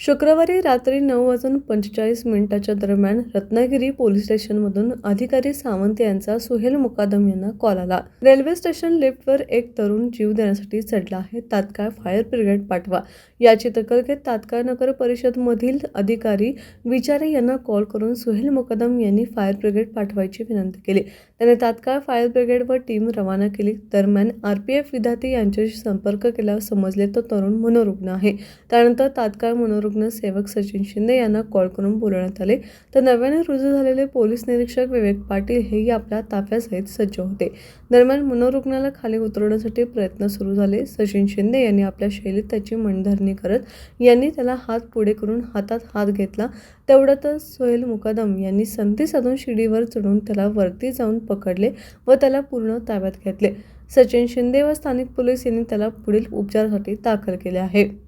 शुक्रवारी रात्री नऊ वाजून पंचेचाळीस मिनिटाच्या दरम्यान रत्नागिरी पोलीस स्टेशनमधून अधिकारी सावंत यांचा सुहेल मुकादम यांना कॉल आला. रेल्वे स्टेशन लिफ्टवर एक तरुण जीव देण्यासाठी चढला आहे. तात्काळ फायर ब्रिगेड पाठवा. याची दखल घेत तात्काळ नगर परिषदमधील अधिकारी विचारे यांना कॉल करून सुहेल मुकादम यांनी फायर ब्रिगेड पाठवायची विनंती केली. त्याने तात्काळ फायर ब्रिगेड व टीम रवाना केली. दरम्यान आरपीएफ विद्यार्थी यांच्याशी संपर्क केल्यावर समजले तो तरुण मनोरुग्ण आहे. त्यानंतर तात्काळ मनोरुग्ण रुग्ण सेवक सचिन शिंदे यांना कॉल करून बोलवण्यात आले. तर नव्याने रुजू झालेले पोलीस निरीक्षक विवेक पाटील हेही आपल्या ताफ्यासहित सज्ज होते. दरम्यान मनोरुग्णाला खाली उतरवण्यासाठी प्रयत्न सुरू झाले. सचिन शिंदे यांनी आपल्या शैलीत त्याची मनधरणी करत यांनी त्याला हात पुढे करून हातात हात घेतला. तेवढ्यातच सोहेल मुकादम यांनी संधी साधून शिडीवर चढून त्याला वरती जाऊन पकडले व त्याला पूर्ण ताब्यात घेतले. सचिन शिंदे व स्थानिक पोलीस यांनी त्याला पुढील उपचारासाठी दाखल केले आहे.